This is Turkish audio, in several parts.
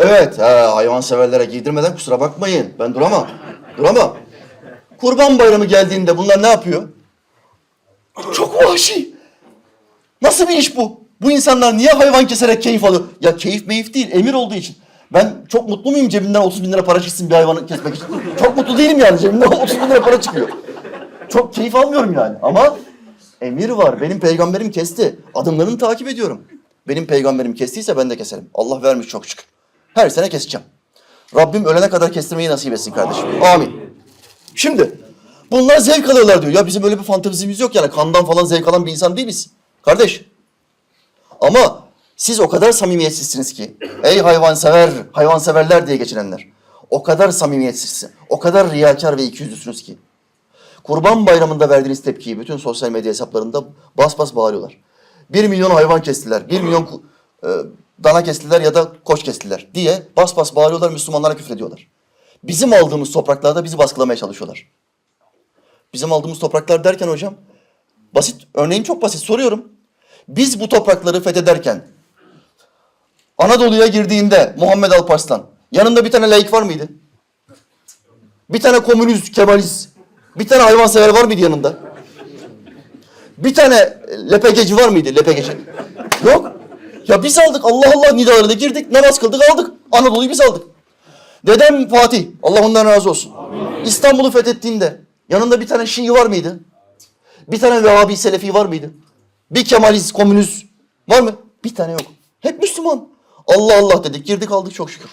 Evet, ha, hayvanseverlere giydirmeden kusura bakmayın. Ben duramam. Duramam. Kurban bayramı geldiğinde bunlar ne yapıyor? Çok vahşi. Nasıl bir iş bu? Bu insanlar niye hayvan keserek keyif alıyor? Ya keyif meyif değil, emir olduğu için. Ben çok mutlu muyum cebimden 30 bin lira para çıksın bir hayvanı kesmek için? Çok mutlu değilim yani cebimden 30 bin lira para çıkıyor. Çok keyif almıyorum yani ama emir var. Benim peygamberim kesti. Adımlarını takip ediyorum. Benim peygamberim kestiyse ben de keserim. Allah vermiş çok şükür. Her sene keseceğim. Rabbim ölene kadar kestirmeyi nasip etsin kardeşim. Amin. Şimdi bunlar zevk alıyorlar diyor. Ya bizim öyle bir fantezimiz yok yani. Kandan falan zevk alan bir insan değiliz. Kardeş. Ama siz o kadar samimiyetsizsiniz ki. Ey hayvansever, hayvanseverler diye geçinenler. O kadar samimiyetsizsiniz. O kadar riyakar ve ikiyüzlüsünüz ki. Kurban bayramında verdiğiniz tepkiyi bütün sosyal medya hesaplarında bas bas bağırıyorlar. Bir milyon hayvan kestiler, bir milyon e, dana kestiler ya da koç kestiler diye bas bas bağırıyorlar, Müslümanlara küfrediyorlar. Bizim aldığımız topraklarda bizi baskılamaya çalışıyorlar. Bizim aldığımız topraklar derken hocam, basit, örneğin çok basit soruyorum. Biz bu toprakları fethederken Anadolu'ya girdiğinde Muhammed Alparslan yanında bir tane laik var mıydı? Bir tane komünist, kemalist, bir tane hayvansever var mıydı yanında? Bir tane lepegeci var mıydı? Lepegeci. Yok. Ya biz aldık. Allah Allah nidalarına girdik. Namaz kıldık aldık. Anadolu'yu biz aldık. Dedem Fatih. Allah ondan razı olsun. İstanbul'u fethettiğinde yanında bir tane Şii var mıydı? Bir tane Vehhabi Selefi var mıydı? Bir Kemalist, komünist var mı? Bir tane yok. Hep Müslüman. Allah Allah dedik. Girdik aldık çok şükür.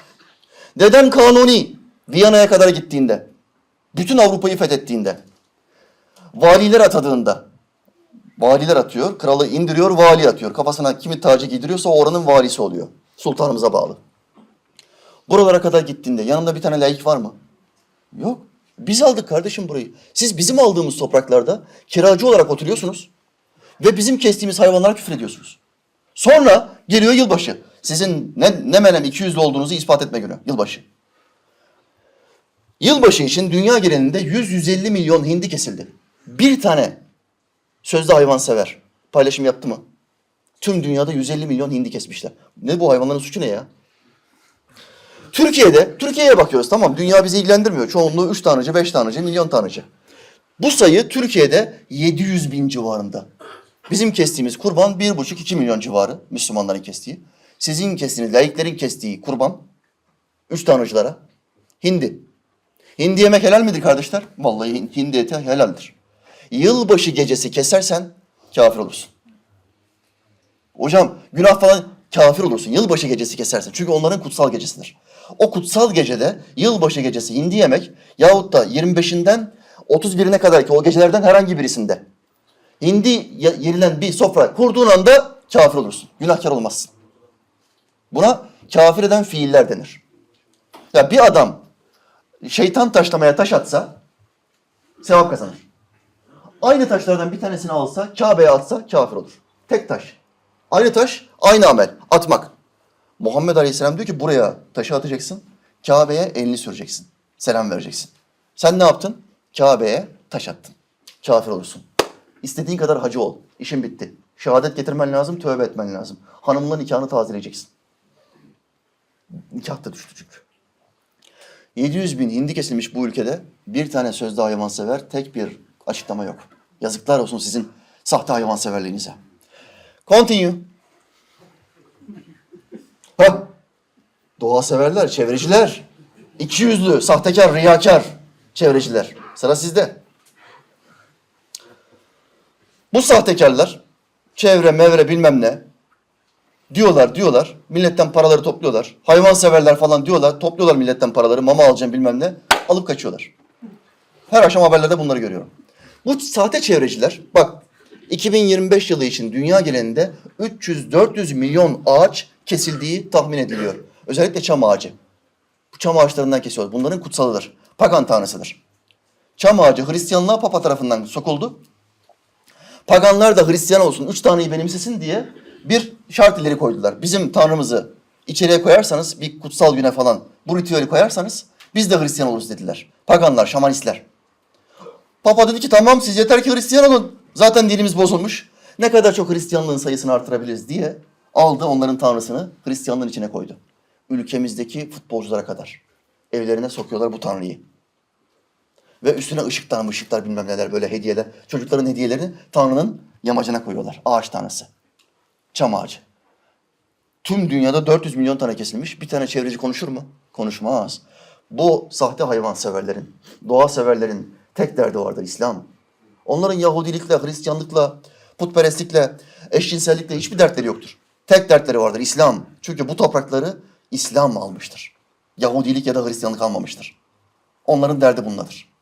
Dedem Kanuni Viyana'ya kadar gittiğinde, bütün Avrupa'yı fethettiğinde, valiler atadığında, valiler atıyor, kralı indiriyor, vali atıyor. Kafasına kimi tacı giydiriyorsa oranın valisi oluyor. Sultanımıza bağlı. Buralara kadar gittiğinde yanında bir tane laik var mı? Yok. Biz aldık kardeşim burayı. Siz bizim aldığımız topraklarda kiracı olarak oturuyorsunuz ve bizim kestiğimiz hayvanlara küfür ediyorsunuz. Sonra geliyor yılbaşı. Sizin ne, ne menem 200'lü olduğunuzu ispat etme günü. Yılbaşı. Yılbaşı için dünya genelinde 100-150 milyon hindi kesildi. Bir tane sözde hayvansever paylaşım yaptı mı? Tüm dünyada 150 milyon hindi kesmişler. Ne bu hayvanların suçu ne ya? Türkiye'de, Türkiye'ye bakıyoruz tamam dünya bizi ilgilendirmiyor. Çoğunluğu 3 taneci, 5 taneci, milyon taneci. Bu sayı Türkiye'de 700 bin civarında. Bizim kestiğimiz kurban 1,5-2 milyon civarı Müslümanların kestiği. Sizin kestiğiniz, laiklerin kestiği kurban 3 tanrıcılara hindi. Hindi yemek helal midir kardeşler? Vallahi hindi eti helaldir. Yılbaşı gecesi kesersen kafir olursun. Hocam günah falan kafir olursun. Yılbaşı gecesi kesersin. Çünkü onların kutsal gecesidir. O kutsal gecede yılbaşı gecesi hindi yemek yahut da 25'inden 31'ine kadar ki o gecelerden herhangi birisinde hindi ye- yenilen bir sofra kurduğun anda kafir olursun. Günahkar olmazsın. Buna kafir eden fiiller denir. Ya bir adam şeytan taşlamaya taş atsa sevap kazanır. Aynı taşlardan bir tanesini alsa, Kabe'ye atsa kafir olur. Tek taş. Aynı taş, aynı amel. Atmak. Muhammed Aleyhisselam diyor ki buraya taşı atacaksın, Kabe'ye elini süreceksin. Selam vereceksin. Sen ne yaptın? Kabe'ye taş attın. Kafir olursun. İstediğin kadar hacı ol. İşin bitti. Şehadet getirmen lazım, tövbe etmen lazım. Hanımla nikahını tazeleyeceksin. Nikah da düştü çünkü. 700 bin hindi kesilmiş bu ülkede bir tane sözde hayvansever tek bir açıklama yok. Yazıklar olsun sizin sahte hayvanseverliğinize. Continue. Ha. Doğa severler, çevreciler. İki yüzlü, sahtekar, riyakar çevreciler. Sıra sizde. Bu sahtekarlar çevre, mevre bilmem ne diyorlar diyorlar. Milletten paraları topluyorlar. Hayvan severler falan diyorlar. Topluyorlar milletten paraları. Mama alacağım bilmem ne. Alıp kaçıyorlar. Her akşam haberlerde bunları görüyorum. Bu sahte çevreciler bak 2025 yılı için dünya genelinde 300-400 milyon ağaç kesildiği tahmin ediliyor. Özellikle çam ağacı. Bu çam ağaçlarından kesiyorlar. Bunların kutsalıdır. Pagan tanrısıdır. Çam ağacı Hristiyanlığa Papa tarafından sokuldu. Paganlar da Hristiyan olsun, üç tanrıyı benimsesin diye bir şart ileri koydular. Bizim tanrımızı içeriye koyarsanız, bir kutsal güne falan bu ritüeli koyarsanız biz de Hristiyan oluruz dediler. Paganlar, şamanistler. Papa dedi ki tamam siz yeter ki Hristiyan olun. Zaten dinimiz bozulmuş. Ne kadar çok Hristiyanlığın sayısını artırabiliriz diye aldı onların tanrısını Hristiyanlığın içine koydu. ülkemizdeki futbolculara kadar. Evlerine sokuyorlar bu tanrıyı. Ve üstüne ışıklar ışıklar bilmem neler böyle hediyeler. Çocukların hediyelerini Tanrı'nın yamacına koyuyorlar. Ağaç tanrısı. Çam ağacı. Tüm dünyada 400 milyon tane kesilmiş. Bir tane çevreci konuşur mu? Konuşmaz. Bu sahte hayvan severlerin, doğa severlerin tek derdi vardır İslam. Onların Yahudilikle, Hristiyanlıkla, putperestlikle, eşcinsellikle hiçbir dertleri yoktur. Tek dertleri vardır İslam. Çünkü bu toprakları İslam almıştır. Yahudilik ya da Hristiyanlık almamıştır. Onların derdi bundadır.